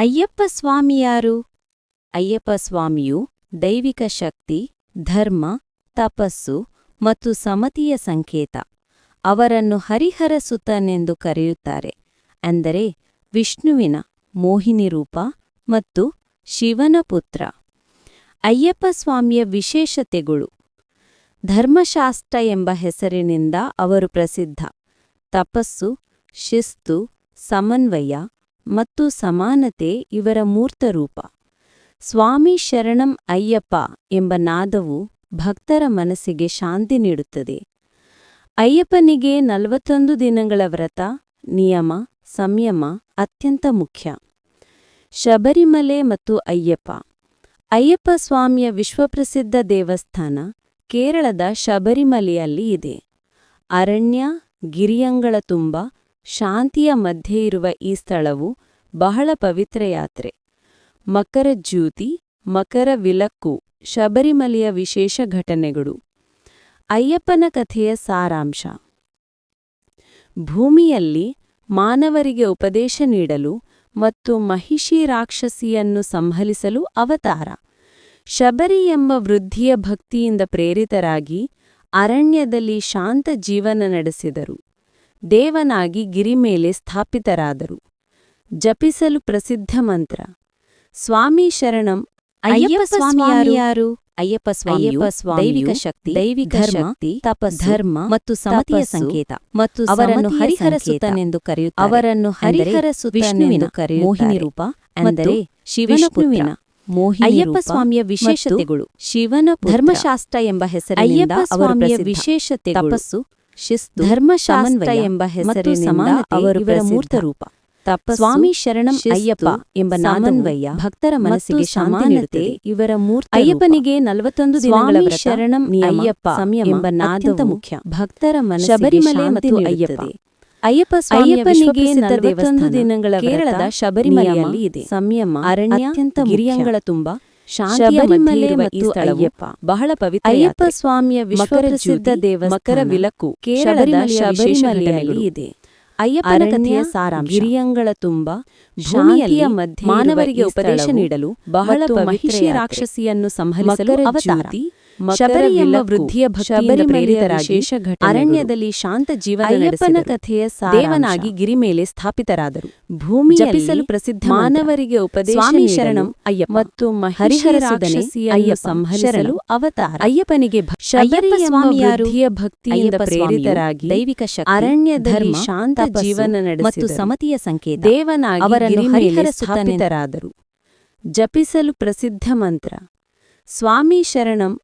ಅಯ್ಯಪ್ಪ ಸ್ವಾಮಿಯಾರು ಅಯ್ಯಪ್ಪ ಸ್ವಾಮಿಯು ದೈವಿಕ ಶಕ್ತಿ, ಧರ್ಮ, ತಪಸ್ಸು ಮತ್ತು ಸಮತಿಯ ಸಂಕೇತ. ಅವರನ್ನು ಹರಿಹರ ಸುತನೆಂದು ಕರೆಯುತ್ತಾರೆ. ಅಂದರೆ ವಿಷ್ಣುವಿನ ಮೋಹಿನಿ ರೂಪ ಮತ್ತು ಶಿವನ ಪುತ್ರ. ಅಯ್ಯಪ್ಪ ಸ್ವಾಮಿಯ ವಿಶೇಷತೆಗಳು. ಧರ್ಮಶಾಸ್ತ್ರ ಎಂಬ ಹೆಸರಿನಿಂದ ಅವರು ಪ್ರಸಿದ್ಧ. ತಪಸ್ಸು, ಶಿಸ್ತು, ಸಮನ್ವಯ ಮತ್ತು ಸಮಾನತೆ ಇವರ ಮೂರ್ತರೂಪ. ಸ್ವಾಮಿ ಶರಣಂ ಅಯ್ಯಪ್ಪ ಎಂಬ ನಾದವು ಭಕ್ತರ ಮನಸ್ಸಿಗೆ ಶಾಂತಿ ನೀಡುತ್ತದೆ. ಅಯ್ಯಪ್ಪನಿಗೆ ನಲವತ್ತೊಂದು ದಿನಗಳ ವ್ರತ, ನಿಯಮ, ಸಂಯಮ ಅತ್ಯಂತ ಮುಖ್ಯ. ಶಬರಿಮಲೆ ಮತ್ತು ಅಯ್ಯಪ್ಪ. ಅಯ್ಯಪ್ಪ ಸ್ವಾಮಿಯ ವಿಶ್ವಪ್ರಸಿದ್ಧ ದೇವಸ್ಥಾನ ಕೇರಳದ ಶಬರಿಮಲೆಯಲ್ಲಿ ಇದೆ. ಅರಣ್ಯ, ಗಿರಿಯಂಗಳ ತುಂಬ ಶಾಂತಿಯ ಮಧ್ಯೆ ಇರುವ ಈ ಸ್ಥಳವು ಬಹಳ ಪವಿತ್ರ ಯಾತ್ರೆ ಮಕರ ಜ್ಯೋತಿ, ಮಕರ ವಿಲಕ್ಕು, ಶಬರಿಮಲೆಯ ವಿಶೇಷ ಘಟನೆಗಳು. ಅಯ್ಯಪ್ಪನ ಕಥೆಯ ಸಾರಾಂಶ. ಭೂಮಿಯಲ್ಲಿ ಮಾನವರಿಗೆ ಉಪದೇಶ ನೀಡಲು ಮತ್ತು ಮಹಿಷಿ ರಾಕ್ಷಸಿಯನ್ನು ಸಂಹರಿಸಲು ಅವತಾರ. ಶಬರಿ ಎಂಬ ವೃದ್ಧಿಯ ಭಕ್ತಿಯಿಂದ ಪ್ರೇರಿತರಾಗಿ ಅರಣ್ಯದಲ್ಲಿ ಶಾಂತ ಜೀವನ ನಡೆಸಿದರು. ದೇವನಾಗಿ ಗಿರಿ ಮೇಲೆ ಸ್ಥಾಪಿತರಾದರು. ಜಪಿಸಲು ಪ್ರಸಿದ್ಧ ಮಂತ್ರ. ಸ್ವಾಮಿ ಶರಣಂ. ಅಯ್ಯಪ್ಪ ಸ್ವಾಮಿಯಾರು. ಅಯ್ಯಪ್ಪ ಸ್ವಾಮಿಯು ದೈವಿಕ ಶಕ್ತಿ ದೈವಿಕ ಶಕ್ತಿ ತಪ ಧರ್ಮ ಮತ್ತು ಸಮತಿಯ ಸಂಕೇತ ಮತ್ತು ಅವರನ್ನು ಹರಿಹರ ಸುತನೆಂದು ಕರೆಯುತ್ತಾರೆ. ಅವರನ್ನು ಹರಿಹರ ಸುತನೆಂದು ಕರೆಯುತ್ತಾರೆ. ಮೋಹಿನಿ ರೂಪ ಅಂದರೆ ಶಿವನ ಮೋಹಿನಿ ಅಯ್ಯಪ್ಪ ಸ್ವಾಮಿಯ ವಿಶೇಷತೆಗಳು. ಶಿವನ ಧರ್ಮಶಾಸ್ತ್ರ ಎಂಬ ಹೆಸರಿನಿಂದ ಅಯ್ಯಪ್ಪ ಸ್ವಾಮಿಯ ವಿಶೇಷತೆ ತಪಸ್ಸು ಶಿಸ್ತು ಧರ್ಮಶಾಸ್ತ್ರ ಎಂಬ ಹೆಸರಿನಿಂದ ಅವರು ಇವರ ಮೂರ್ತ ರೂಪ ಸ್ವಾಮಿ ಶರಣಂ ಅಯ್ಯಪ್ಪ ಎಂಬ ನಾಮನ್ವಯ ಭಕ್ತರ ಮನಸ್ಸಿಗೆ ಶಾಂತಿ ಇವರ ಮೂರ್ತ ಅಯ್ಯಪ್ಪನಿಗೆ ನಲವತ್ತೊಂದು ದಿನಗಳ ಶರಣಂ ಅಯ್ಯಪ್ಪ ಎಂಬ ನಾದ್ಯಂತ ಮುಖ್ಯ. ಭಕ್ತರ ಮನ ಶಬರಿಮಲೆ ಮತ್ತು ಅಯ್ಯಪ್ಪ. ಅಯ್ಯಪ್ಪ ಅಯ್ಯಪ್ಪನಿಗೆ ನಲವತ್ತೊಂದು ದಿನಗಳ ಕೇರಳದ ಶಬರಿಮಲೆಯಲ್ಲಿ ಇದೆ. ಸಂಯಮ ಅರಣ್ಯ ಅತ್ಯಂತ ಗಿರಿಯಂಗಳ ತುಂಬ ಶಬರಿಮಲೆ ಮತ್ತು ಅಯ್ಯಪ್ಪ ಬಹಳ ಪವಿತ್ರ ಅಯ್ಯಪ್ಪ ಸ್ವಾಮಿಯ ವಿಶ್ವಪ್ರಸಿದ್ಧ ದೇವ ಮಕರ ವಿಲಕ್ಕು ಕೇರಳದ ಶಬರಿಮಲೆಯಲ್ಲಿ ಇದೆ. ಅಯ್ಯಪ್ಪನ ಕಥೆಯ ಸಾರಾಂಶ. ಗಿರಿಯಂಗಳ ತುಂಬ ಭೂಮಿಯಲ್ಲಿ ಮಧ್ಯೆ ಮಾನವರಿಗೆ ಉಪದೇಶ ನೀಡಲು ಬಹಳ ಮಹಿಷಿ ರಾಕ್ಷಸಿಯನ್ನು ಸಂಹರಿಸಲು ಅವತಾರ. ಶಬರಿ ಎಂಬ ವೃದ್ಧಿಯ ಭಕ್ತಿಯಿಂದ ಪ್ರೇರಿತರಾಗಿ ಅರಣ್ಯದಲ್ಲಿ ಶಾಂತ ಜೀವನ ಅಯ್ಯಪ್ಪನ ಕಥೆಯ ದೇವನಾಗಿ ಗಿರಿ ಮೇಲೆ ಸ್ಥಾಪಿತರಾದರು. ಭೂಮಿ ಜಪಿಸಲು ಪ್ರಸಿದ್ಧ ಮಾನವರಿಗೆ ಉಪದೇಶ ಶರಣಂ ಅಯ್ಯ ಮತ್ತು ಹರಿಹರ ಸಂಹರಿಸಲು ಅವತಾರ. ಅಯ್ಯಪ್ಪನಿಗೆ ಸ್ವಾಮಿಯ ಭಕ್ತಿಯಿಂದ ಪ್ರೇರಿತರಾಗಿ ದೈವಿಕ ಶಕ್ತಿ ಅರಣ್ಯದಲ್ಲಿ ಶಾಂತ ಜೀವನ ಮತ್ತು ಸಮತಿಯ ಸಂಕೇತ. ದೇವನಾಗಿ ಅವರನ್ನು ಹರಿಹರ ಸ್ಥಾಪಿತರಾದರು. ಜಪಿಸಲು ಪ್ರಸಿದ್ಧ ಮಂತ್ರ. ಸ್ವಾಮಿ ಶರಣಂ